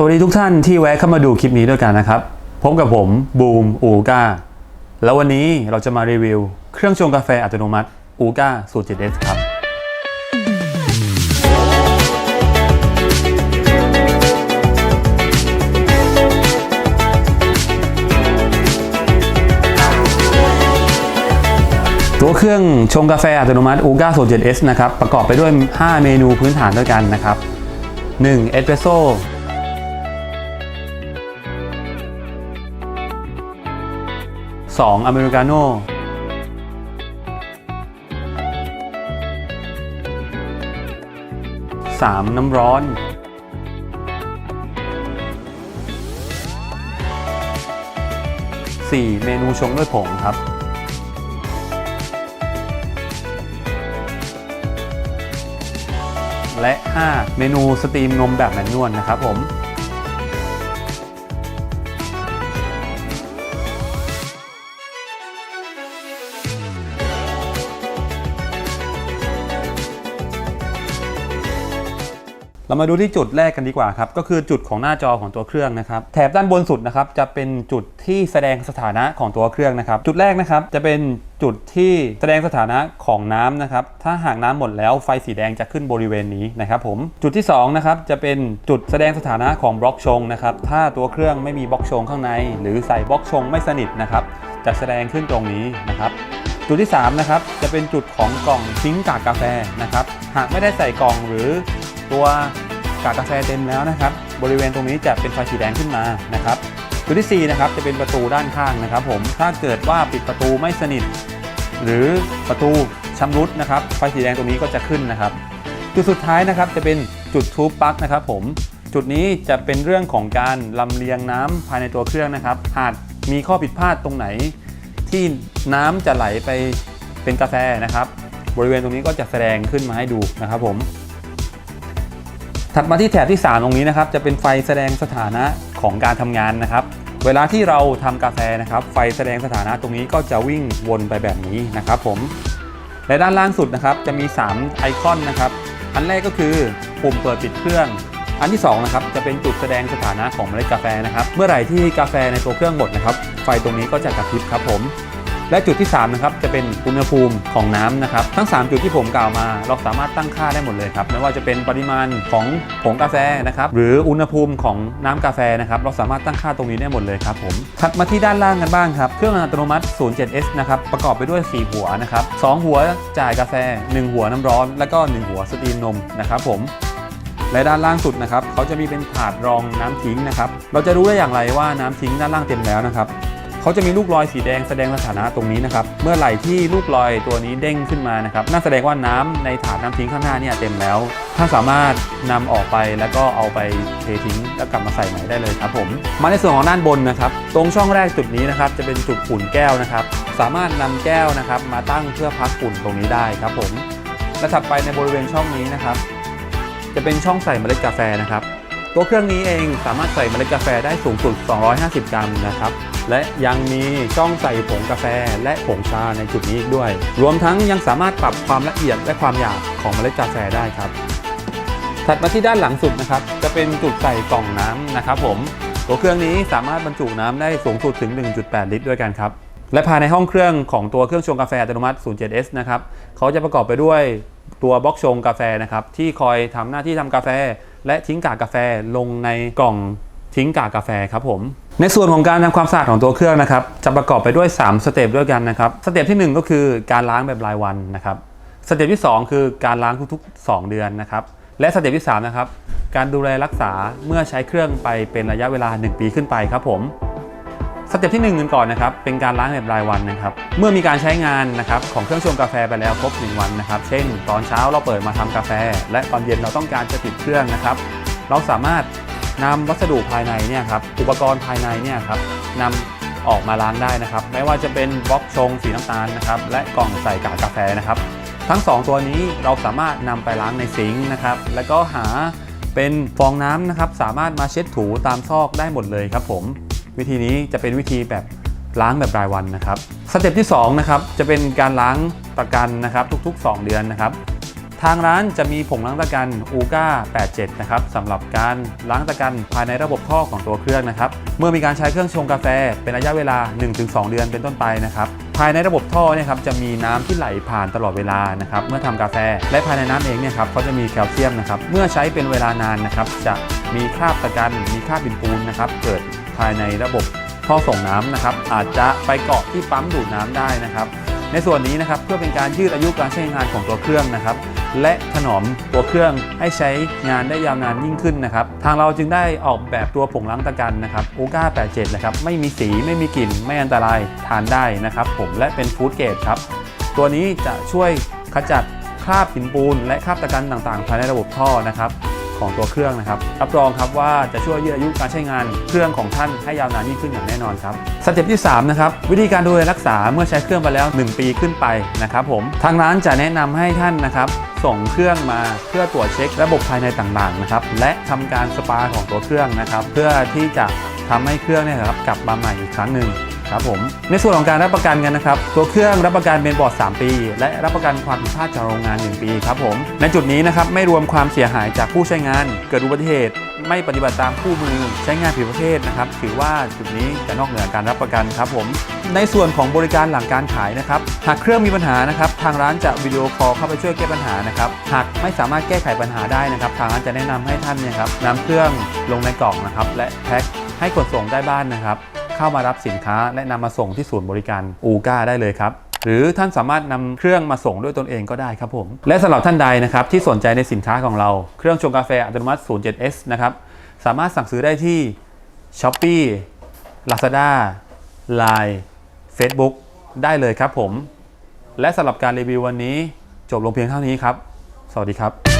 สวัสดีทุกท่านที่แวะเข้ามาดูคลิปนี้ด้วยกันนะครับ พบกับผมบูมอูก้า แล้ววันนี้เราจะมารีวิว เครื่องชงกาแฟอัตโนมัติอูก้าสูตร 7S ครับ ตัวเครื่องชงกาแฟอัตโนมัติอูก้าสูตร 7S นะครับ ประกอบไปด้วย 5 เมนูพื้นฐานด้วยกันนะครับ 1. เอสเปรสโซ 2. อเมริกาโน่ 3. น้ำร้อน 4. เมนูชงด้วยผงครับและ 5 เมนูสตรีมนมแบบแมนนวลนะครับผม เรามาดูที่จุดแรกกันดีกว่าครับ ก็คือจุดของหน้าจอของตัวเครื่องนะครับ แถบด้านบนสุดนะครับจะเป็นจุดที่แสดงสถานะของตัวเครื่องนะครับ จุดแรกนะครับจะเป็นจุดที่แสดงสถานะของน้ำนะครับ ถ้าหากน้ำหมดแล้วไฟสีแดงจะขึ้นบริเวณนี้นะครับผม จุดที่2นะครับจะเป็นจุดแสดงสถานะของบล็อกชงนะครับ ถ้าตัวเครื่องไม่มีบล็อกชงข้างใน หรือใส่บล็อกชงไม่สนิทนะครับ จะแสดงขึ้นตรงนี้นะครับจุดที่3นะครับจะเป็นจุดของกล่องทิ้งกากกาแฟนะครับ หากไม่ได้ใส่กล่องหรือ ตัวกากกาแฟเต็มแล้วนะครับ บริเวณตรงนี้จะเป็นไฟสีแดงขึ้นมานะครับจุดที่4นะครับจะเป็นประตูด้านข้างนะครับ ผมถ้าเกิดว่าปิดประตูไม่สนิท หรือประตูชำรุดนะครับ ไฟสีแดงตรงนี้ก็จะขึ้นนะครับ จุดสุดท้ายนะครับจะเป็นจุดทูปปลั๊กนะครับ ผมจุดนี้จะเป็นเรื่องของการลำเลียงน้ำภายในตัวเครื่องนะครับ หากมีข้อผิดพลาดตรงไหน ที่น้ำจะไหลไปเป็นกาแฟนะครับ บริเวณตรงนี้ก็จะแสดงขึ้นมาให้ดูนะครับผม ถัดมาที่แถบที่ 3 ตรงนี้นะครับ จะเป็นไฟแสดงสถานะของการทำงานนะครับ เวลาที่เราทำกาแฟนะครับ ไฟแสดงสถานะตรงนี้ก็จะวิ่งวนไปแบบนี้นะครับผม และด้านล่างสุดนะครับ จะมี 3 ไอคอนนะครับ อันแรกก็คือปุ่มเปิดปิดเครื่อง อันที่2นะครับ จะเป็นจุดแสดงสถานะของเมล็ดกาแฟนะครับ เมื่อไหร่ที่กาแฟในตัวเครื่องหมดนะครับ ไฟตรงนี้ก็จะกระพริบครับผม และจุดที่ 3 นะครับ จะเป็นอุณหภูมิของน้ำนะครับ ทั้ง 3 จุดที่ผมกล่าวมา เราสามารถตั้งค่าได้หมดเลยครับ ไม่ว่าจะเป็นปริมาณของผงกาแฟนะครับ หรืออุณหภูมิของน้ำกาแฟนะครับ เราสามารถตั้งค่าตรงนี้ได้หมดเลยครับผม ถัดมาที่ด้านล่างกันบ้างครับ เครื่องอัตโนมัติ 07S นะครับ ประกอบไปด้วย 4 หัวนะครับ 2 หัวจ่ายกาแฟ 1 หัวน้ำร้อน แล้วก็ 1 หัวสตรีมนมนะครับผมและด้านล่างสุดนะครับเขาจะมีเป็นถาดรองน้ำทิ้งนะครับ เราจะรู้ได้อย่างไรว่าน้ำทิ้งด้านล่างเต็มแล้วนะครับ เขาจะมีลูกรอยสีแดงแสดงสถานะตรงนี้นะครับ เมื่อไหร่ที่ลูกรอยตัวนี้เด้งขึ้นมานะครับน่าแสดงว่าน้ำในถาดน้ำทิ้งข้างหน้าเนี่ยเต็มแล้วท่านสามารถนำออกไปแล้วก็เอาไปเททิ้งแล้วกลับมาใส่ใหม่ได้เลยครับผม มาในส่วนของด้านบนนะครับ ตรงช่องแรกจุดนี้นะครับจะเป็นจุดฝุ่นแก้วนะครับ สามารถนำแก้วนะครับมาตั้งเพื่อพักฝุ่นตรงนี้ได้ครับผมและถัดไปในบริเวณช่องนี้นะครับ จะเป็นช่องใส่เมล็ดกาแฟนะครับ ตัวเครื่องนี้เองสามารถใส่เมล็ดกาแฟได้สูงสุด 250 กรัมนะครับ และยังมีช่องใส่ผงกาแฟและผงชาในจุดนี้อีกด้วย รวมทั้งยังสามารถปรับความละเอียดและความหยาบของเมล็ดกาแฟได้ครับถัดมาที่ด้านหลังสุดนะครับ จะเป็นจุดใส่กล่องน้ำนะครับ ผมตัวเครื่องนี้สามารถบรรจุน้ำได้สูงสุดถึง 1.8 ลิตรด้วยกันครับ และภายในห้องเครื่องของตัวเครื่องชงกาแฟอัตโนมัติ 07S นะครับเขาจะประกอบไปด้วย ตัวบล็อกชงกาแฟนะครับที่คอยทำหน้าที่ทำกาแฟ และทิ้งกากกาแฟลงในกล่องทิ้งกากกาแฟครับผม ในส่วนของการทำความสะอาดของตัวเครื่องนะครับจะประกอบไปด้วย 3 สเต็ปด้วยกันนะครับสเต็ปที่ 1 ก็คือการล้างแบบรายวันนะครับสเต็ปที่ 2 คือการล้างทุกๆ 2 เดือนนะครับและสเต็ปที่3นะครับการดูแลรักษาเมื่อใช้เครื่องไปเป็นระยะเวลา 1 ปีขึ้นไปครับผม สเต็ปที่1นึ่งกันก่อนนะครับเป็นการล้างแบบรายวันนะครับเมื่อมีการใช้งานนะครับของเครื่องชงกาแฟไปแล้วครบ 1 วันนะครับ เช่น ตอนเช้าเราเปิดมาทำกาแฟ และตอนเย็นเราต้องการจะปิดเครื่องนะครับ เราสามารถนำวัสดุภายในเนี่ยครับอุปกรณ์ภายในเนี่ยครับนำออกมาล้างได้นะครับ ไม่ว่าจะเป็นบล็อกชงสีน้ำตาลนะครับและกล่องใส่กากกาแฟนะครับ ทั้ง 2 ตัวนี้เราสามารถนำไปล้างในซิงค์นะครับ แล้วก็หาเป็นฟองน้ำนะครับสามารถมาเช็ดถูตามซอกได้หมดเลยครับผม วิธีนี้จะเป็นวิธีแบบล้างแบบรายวันนะครับ สเต็ปที่2นะครับจะเป็นการล้างประกันนะครับทุกๆ 2 เดือนนะครับ ทางร้านจะมีผงล้างตะกันอูก้า87 นะครับสำหรับการล้างตะกันภายในระบบท่อของตัวเครื่องนะครับ เมื่อมีการใช้เครื่องชงกาแฟ เป็นระยะเวลา 1-2 เดือนเป็นต้นไปนะครับภายในระบบท่อเนี่ยครับจะมีน้ำที่ไหลผ่านตลอดเวลานะครับเมื่อทำกาแฟ และภายในน้ำเองเนี่ยครับเขาจะมีแคลเซียมนะครับเมื่อใช้เป็นเวลานานนะครับจะมีคราบตะกันมีคราบดินปูนนะครับเกิดภายในระบบท่อส่งน้ำนะครับอาจจะไปเกาะที่ปั๊มดูดน้ำได้นะครับในส่วนนี้นะครับเพื่อเป็นการยืดอายุการใช้งานของตัวเครื่องนะครับ และถนอมตัวเครื่องให้ใช้งานได้ยาวนานยิ่งขึ้นนะครับ ทางเราจึงได้ออกแบบตัวผงล้างตะกันนะครับโอก้า87 นะครับ ไม่มีสีไม่มีกลิ่น ไม่อันตรายทานได้นะครับ ผมและเป็นฟู้ดเกรดครับ ตัวนี้จะช่วยขจัดคราบหินปูน และคราบตะกันต่างๆ ภายในระบบท่อนะครับของตัวเครื่องนะครับรับรองครับว่าจะช่วยยืดอายุการใช้งานเครื่องของท่านให้ยาวนานยิ่งขึ้นอย่างแน่นอนครับสเต็ปที่3นะครับวิธีการดูแลรักษาเมื่อใช้เครื่องไปแล้ว 1 ปีขึ้นไปนะครับผมทางร้านจะแนะนำให้ท่านนะครับ ส่งเครื่องมาเพื่อตรวจเช็คระบบภายในต่างๆนะครับและทำการสปาของตัวเครื่องนะครับ เพื่อที่จะทำให้เครื่องเนี่ยนะครับกลับมาใหม่อีกครั้งหนึ่งครับผมในส่วนของการรับประกันกันนะครับ ตัวเครื่องรับประกันเป็นบอร์ด 3 ปี และรับประกันความผิดพลาดจากโรงงาน 1 ปีครับผมในจุดนี้นะครับไม่รวมความเสียหายจากผู้ใช้งาน เกิดอุบัติเหตุ ไม่ปฏิบัติตามคู่มือใช้งานผิดประเภทนะครับ ถือว่าจุดนี้จะนอกเหนือการรับประกันครับผม ในส่วนของบริการหลังการขายนะครับ หากเครื่องมีปัญหานะครับ ทางร้านจะวิดีโอคอลเข้าไปช่วยแก้ปัญหานะครับ หากไม่สามารถแก้ไขปัญหาได้นะครับ ทางร้านจะแนะนำให้ท่านเนี่ยครับนำเครื่องลงในกล่องนะครับ และแพ็คให้ขนส่งได้บ้านนะครับ เข้ามารับสินค้าและนำมาส่งที่ศูนย์บริการอูก้าได้เลยครับ หรือท่านสามารถนำเครื่องมาส่งด้วยตนเองก็ได้ครับผม และสำหรับท่านใดนะครับที่สนใจในสินค้าของเรา เครื่องชงกาแฟอัตโนมัติ 07S นะครับ สามารถสั่งซื้อได้ที่ Shopee Lazada Line Facebook ได้เลยครับผม และสำหรับการรีวิววันนี้จบลงเพียงเท่านี้ครับ สวัสดีครับ